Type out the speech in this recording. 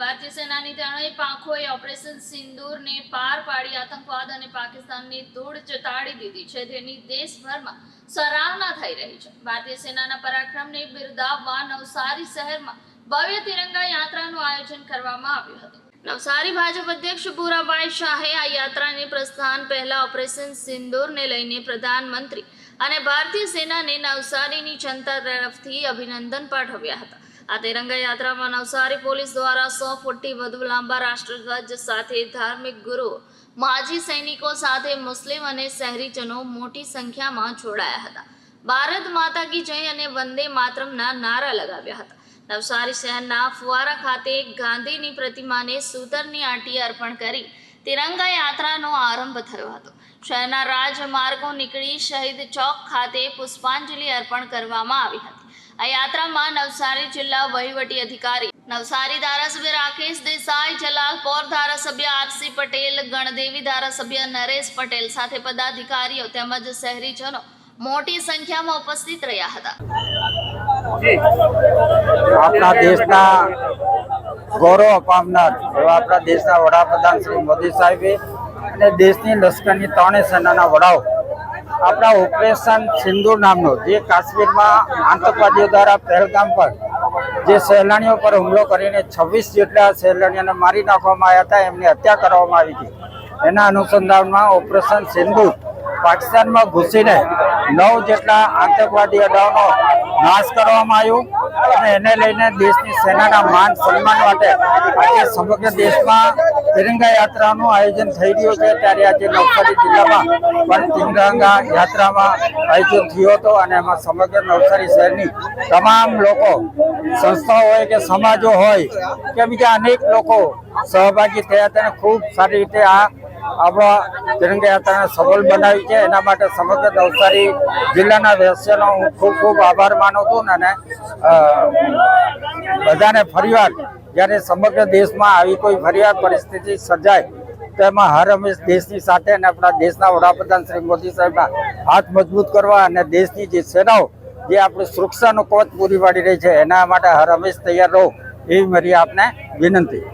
ભારતીય સેનાની ત્રણેય પાંખોએ ઓપરેશન સિંદૂરને પાર પાડી આતંકવાદ અને પાકિસ્તાનની ધૂળ ચટાડી દીધી છે. તેની દેશભરમાં સરાહના થઈ રહી છે. ભારતીય સેનાના પરાક્રમને બિરદાવવા નવસારી શહેરમાં ભવ્ય તિરંગા યાત્રાનું આયોજન કરવામાં આવ્યું હતું. નવસારી ભાજપ અધ્યક્ષ ભૂરાભાઈ શાહે આ યાત્રાને પ્રસ્થાન પહેલા ઓપરેશન સિંદૂરને લઈને પ્રધાનમંત્રી અને ભારતીય સેનાને નવસારીની જનતા તરફથી અભિનંદન પાઠવ્યા હતા. આ તિરંગા યાત્રામાં નવસારી પોલીસ દ્વારા સો ફૂટથી વધુ લાંબા રાષ્ટ્રધ્વજ સાથે ધાર્મિક ગુરુ, માજી સૈનિકો સાથે મુસ્લિમ અને શહેરીજનો મોટી સંખ્યામાં જોડાયા હતા. ભારત માતા કી જય અને વંદે માતરમના નારા લગાવ્યા હતા. નવસારી શહેરના ફુવારા ખાતે ગાંધીની પ્રતિમાને સૂતરની આંટી અર્પણ કરી તિરંગા યાત્રાનો આરંભ થયો હતો. શહેરના રાજમાર્ગો નીકળી શહીદ ચોક ખાતે પુષ્પાંજલિ અર્પણ કરવામાં આવી હતી. આ યાત્રામાં નવસારી જિલ્લા વહીવટી અધિકારી નવસારી ધારાસભ્ય રાકેશ દેસાઈ, જલાલપોર ધારાસભ્ય આરસી પટેલ, ગણદેવી ધારાસભ્ય નરેશ પટેલ સાથે પદાધિકારીઓ તેમજ શહેરીજનો મોટી સંખ્યામાં ઉપસ્થિત રહ્યા હતા. આપણા દેશના ગૌરવ પામનાર એવા આપણા દેશના વડાપ્રધાન શ્રી મોદી સાહેબે અને દેશની લશ્કરની ત્રણેય સેનાના વડાઓ. આપણા ઓપરેશન સિંદૂર નામનો જે કાશ્મીરમાં આતંકવાદીઓ દ્વારા પહેલગામ પર જે સહેલાણીઓ પર હુમલો કરીને છવ્વીસ જેટલા સહેલાણીઓને મારી નાખવામાં આવ્યા હતા, એમની હત્યા કરવામાં આવી હતી. એના અનુસંધાનમાં ઓપરેશન સિંધુ પાકિસ્તાનમાં ઘૂસીને નવ જેટલા આતંકવાદી અડાઓનો નાશ કરવામાં આવ્યું અને એને લઈને દેશની સેનાના માન સન્માન માટે આજે સમગ્ર દેશમાં તિરંગા યાત્રાનું આયોજન થઈ રહ્યું છે. ત્યારે આજે નવસારી જિલ્લામાં પણ તિરંગા યાત્રામાં આયોજન થયો હતો અને એમાં સમગ્ર નવસારી શહેરની તમામ લોકો, સંસ્થાઓ હોય કે સમાજો હોય કે બીજા અનેક લોકો સહભાગી થયા હતા અને ખૂબ સારી રીતે આ આપણા તિરંગા યાત્રાને સફળ બનાવી છે. એના માટે સમગ્ર નવસારી જિલ્લાના વાસીઓનો હું ખૂબ ખૂબ આભાર માનું છું અને બધાને ફરીવાર જ્યારે સમગ્ર દેશમાં આવી કોઈ ફરિયાદ પરિસ્થિતિ સર્જાય તો એમાં હર હંમેશ દેશની સાથે અને આપણા દેશના વડાપ્રધાન શ્રી મોદી સાહેબના હાથ મજબૂત કરવા અને દેશની જે સેનાઓ, જે આપણી સુરક્ષાનો કવચ પૂરી પાડી રહી છે, એના માટે હર હંમેશ તૈયાર રહો એવી મારી આપને વિનંતી.